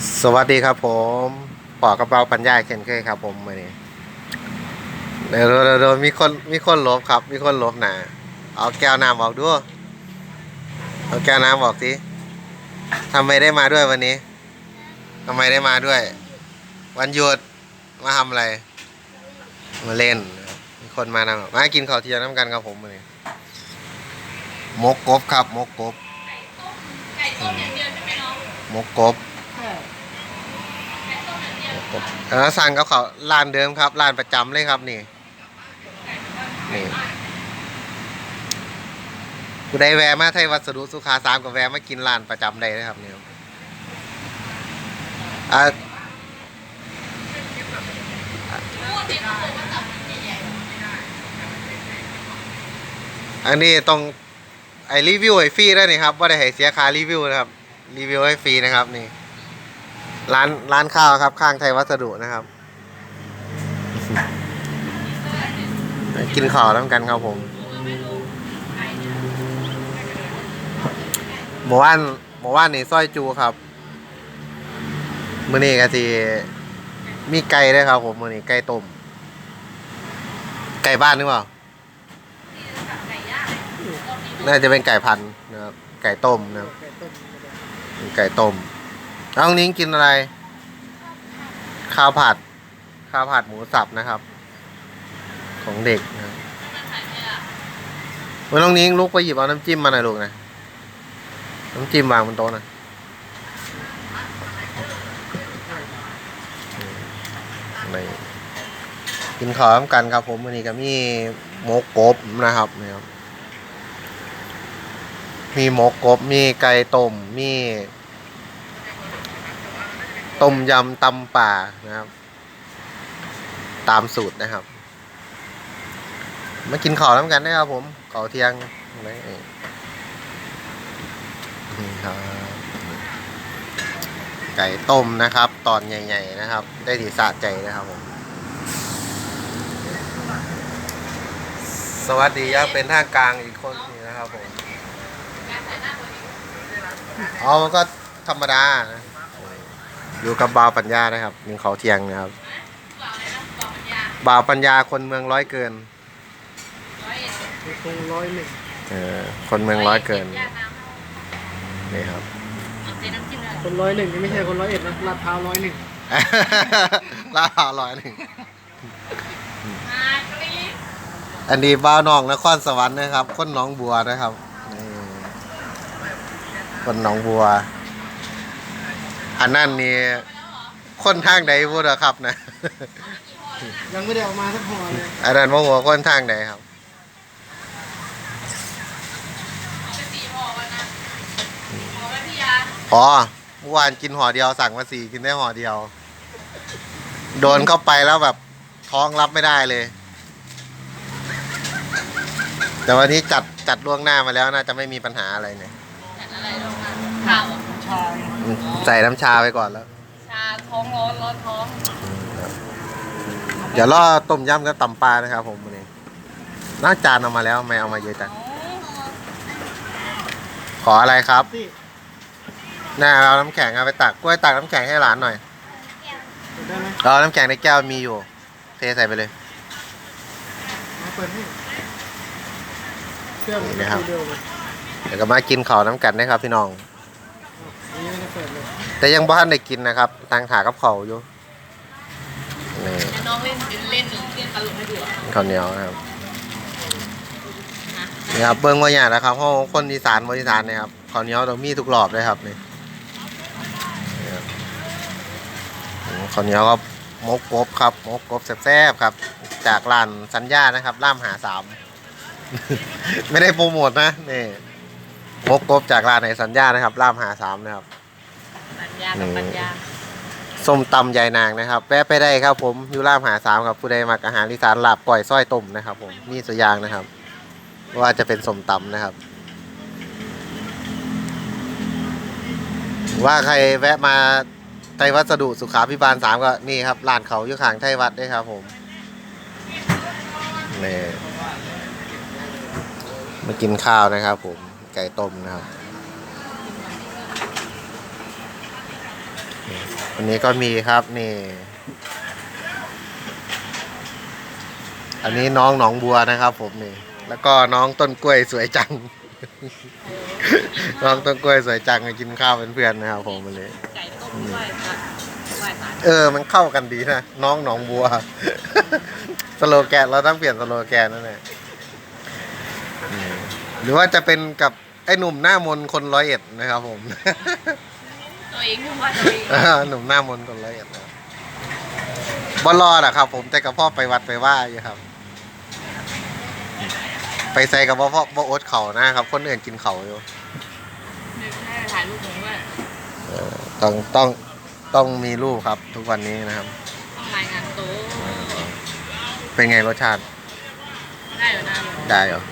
สวัสดีครับผมปอกกระเป๋าปัญญาเช่นเคยครับ ผมวันนี้เดี๋ยวเดี๋ยวเดี๋ยวมีคนมีคนลบครับ มีคนลบหนาเอาแก้วน้ำออกด้วยเอาแก้วน้ำออกสิทำไมได้มาด้วยวันนี้ทำไมได้มาด้วย วันหยุดมาทำอะไร มาเล่น มีคนมานำมากินข้าวเที่ยงน้ำกันครับผมวันนี้มกกบครับ มกกบไก่ต้มอย่างเดียวใช่ไหมน้องมกกบ เออสั่งกับเขาร้านเดิมครับร้านประจำเลยครับนี่นี่กูได้แวะมาไทยวัสดุสุขาสามกับแวะมากินร้านประจำได้เลยครับเนี่ยอะพูดดิเขาบอกว่าตับมันนี้ต้องไอรีวิวให้ฟรีได้นี่ครับว่าได้ให้เสียค่ารีวิวนะครับรีวิวให้ฟรีนะครับนี่ ร้านร้านข้าวครับ ข้างไทยวัสดุนะครับ กินข้าวน้ำกันครับผมหมู่บ้านหมู่บ้านนี่ซอยจูครับมื้อนี้ก็สิมีไก่ด้วยครับผมมื้อนี้ไก่ต้มไก่บ้านหรือเปล่าน่าจะเป็นไก่พันนะครับไก่ต้มนะครับไก่ต้ม น้องนิ้งกินอะไร ข้าวผัด ข้าวผัดหมูสับนะครับ ของเด็กนะครับเมื่อน้องนิ้งลุกไปหยิบเอาน้ำจิ้มมาหน่อยลูกนะ น้ำจิ้มวางบนโต๊ะนะนี่กินข้าวร่วมกันครับผมวันนี้ก็มีหมกกบนะครับนี่ครับ มีหมกกบ มีไก่ต้ม มี ต้มยำตำป่านะครับ ตามสูตรนะครับ มากินข้าวน้ำกันได้ครับผมข้าวเที่ยงนี่ครับไก่ต้มนะครับ ตอนใหญ่ ๆ นะครับ ได้ทีสะใจนะครับผมสวัสดียังเป็นท่ากลางอีกคนนึงนะครับผมอ๋อมันก็ธรรมดานะ อยู่กับบาวปัญญานะครับยิงเขาเทียงนะครับบาวปัญญาคนเมืองร้อยเกินตรงร้อยหนึ่งเออคนเมืองร้อยเกินนี่ครับคนร้อยหนึ่งนี่ไม่ใช่คนร้อยเอ็ดนะลาดพร้าวร้อยหนึ่งลาดพร้าวร้อยหนึ่งอันนี้บ้าวหนองนครสวรรค์นะครับ คนหนองบัวนะครับนี่คนหนองบัว อันนั้นนี่คนทางใดพูดอะครับนะ ยังไม่ได้ออกมาสักห่อเลยอันนั้นว่าหัวคนทางใดครับอ๋อเมื่อวานกินห่อเดียวสั่งมาสี่กินได้ห่อเดียว โดนเข้าไปแล้วแบบท้องรับไม่ได้เลย แต่วันนี้จัดจัดล่วงหน้ามาแล้วน่าจะไม่มีปัญหาอะไรเนี่ยข้าวชา ใส่น้ำชาไปก่อนแล้ว ชาท้องร้อนร้อนท้องเดี๋ยวรอต้มยำกับตำปลานะครับ ผมวันนี้น่าจานเอามาแล้วไม่เอามาเยอะจังขออะไรครับที่น่าเอาน้ำแข็งเอาไปตักกล้วยตักน้ำแข็งให้หลานหน่อยได้ไหมเอาน้ำแข็งในแก้วมีอยู่ เทใส่ไปเลยมาเปิดให้เครื่องนี่นะครับเดียวเลยเดี๋ยวก็มากินข้าวน้ำกันนะครับพี่น้อง แต่ยังบ่ทันได้กินนะครับทางถากับเขาวอยู่นี่น้องเล่นเล่นเล่นตลกให้ดูอะข้าวเหนียวนะครับนี่ครับเบิ้งว่าอย่างนะครับเพราะคนอีสานบริสานเนี่ยครับข้าวเหนียวต้องมีทุกรอบเลยครับนี่นี่ครับอืมข้าวเหนียวก็มกกบครับมกกบแซ่บๆครับ จากร้านสัญญานะครับล่ามหาสามไม่ได้โปรโมทนะนี่ มกกบจากร้านในสัญญานะครับล่ามหาสามนะครับ ปัญญากับปัญญาส้มตำยายนางนะครับแวะไปได้ครับผมอยูรามหาสามครับผู้ใดมักอาหารอีสานลาบก่อยส้อยต้มนะครับ ผมมีสุอยางนะครับ ว่าจะเป็นส้มตำนะครับ ว่าใครแวะมาไทยวัสดุสุขาพิบาลสามก็นี่ครับร้านเขาอยู่ข้างไทยวัดด้วยครับ ผมนี่มากินข้าวนะครับผม ไก่ต้มนะครับ วันนี้ก็มีครับนี่ อันนี้น้องหนองบัวนะครับ ผมนี่ แล้วก็น้องต้นกล้วยสวยจัง น้องต้นกล้วยสวยจังมากินข้าวเป็นเพื่อนนะครับ ผมวันนี้ไก่ต้มด้วยค่ะไหว้ศาลเออ มันเข้ากันดีนะ น้องหนองบัว สโลแกนเราต้องเปลี่ยนสโลแกนนั่นแหละอืม หรือว่าจะเป็นกับไอ้หนุ่มหน้ามนต์คนร้อยเอ็ดนะครับผม ตัวเองพูดว่าตัวเองเออหนุ่มหน้ามนต์คนร้อยเอ็ดนะครับบอลรอดอะครับ ผมแต่กับพ่อไปวัดไปว่าอยู่ครับ ไปใส่กับพ่อพ่อพ่อโอ๊ตเขานะครับ คนอื่นกินเขาอยู่นึกให้ถ่ายรูปผมด้วยต้องต้องต้องมีรูปครับ ทุกวันนี้นะครับ ต้องรายงานตัวเป็นไงรสชาติได้อยู่นะ ได้เหรอ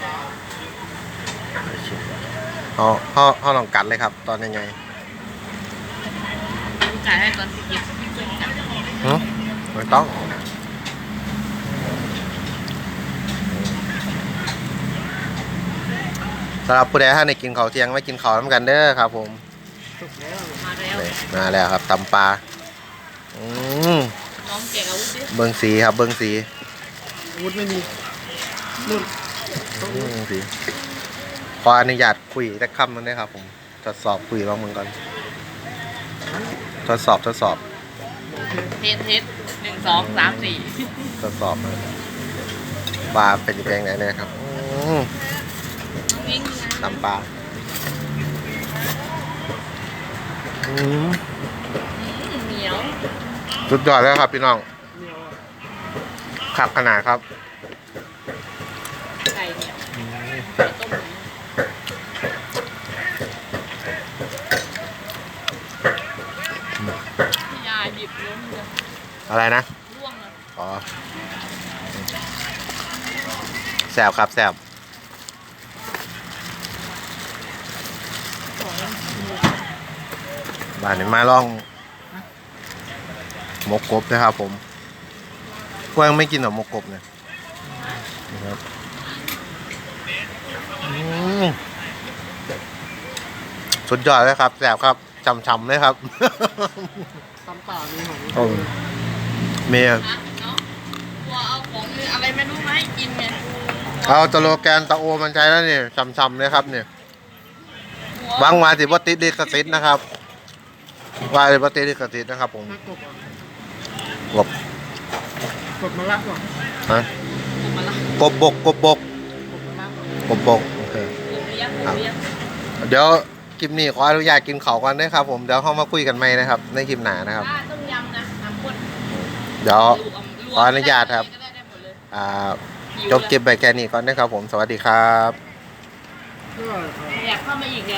เขาเขาเขาลองกัดเลยครับ ตอนยังไงจ่ายให้ตอนที่กินไม่เจับหืมไม่ต้องสำหรับผู้ใดท่านในกินเขาเที่ยงไม่กินเขาน้ำกันเด้อครับ ผมมาแล้วนี่มาแล้วครับตำปลาอืมน้องเก่งอาวุธดิเบิ้งสีครับ เบิ้งสีอาวุธไม่มีนุ่นอืมสี ขออนุญาตคุยแต่คำนึงได้ครับผมทดสอบคุยบ้างมึงก่อนทดสอบทดสอบเทสเทสหนึ่งสองสามสี่ทดสอบมาปลาเป็นแปลงไหนเนี่ยครับอืมน้องวิ่งนะตำปลาอืมอืมเหนียว สุดยอดแล้วครับพี่น้องเหนียวอะขับขนาดครับ อะไรนะร่วงเลยอ๋อแสบครับแสบของบ้านนี้มาลองหมกกบนะครับผมพวกยังไม่กินหรอหมกกบเนี่ยนะครับอืมสุดยอดเลยครับแสบครับช่ำๆเลยครับ ตำป่ามีของ โอ้ เมียนะเนาะกลัวเอาของอะไรไม่รู้มาให้กินไงเอาตะโลแกนตะโอมันใช้แล้วนี่ช่ำๆเลยครับเนี่ยกลัวบางมาสิบติดลิขสิทธิ์นะครับว่าสิบติดลิขสิทธิ์นะครับผมถ้ากบอะกบกบมะละก่อนฮะผมมาละกบบกกบบกกบมะละก่อนกบบกโอเคผมเลี้ยงผมเลี้ยงเดี๋ยวคลิปนี้ขออนุญาตกินเขาวก่อนนะครับผมเดี๋ยวเข้ามาคุยกันใหม่นะครับ ในคลิปหน้านะครับ ถ้าต้มยำนะน้ำข้น เดี๋ยวขออนุญาตครับ อ่า จบคลิปไปแค่นี้ก่อนนะครับผม สวัสดีครับ อยากเข้ามาอีกเนี่ย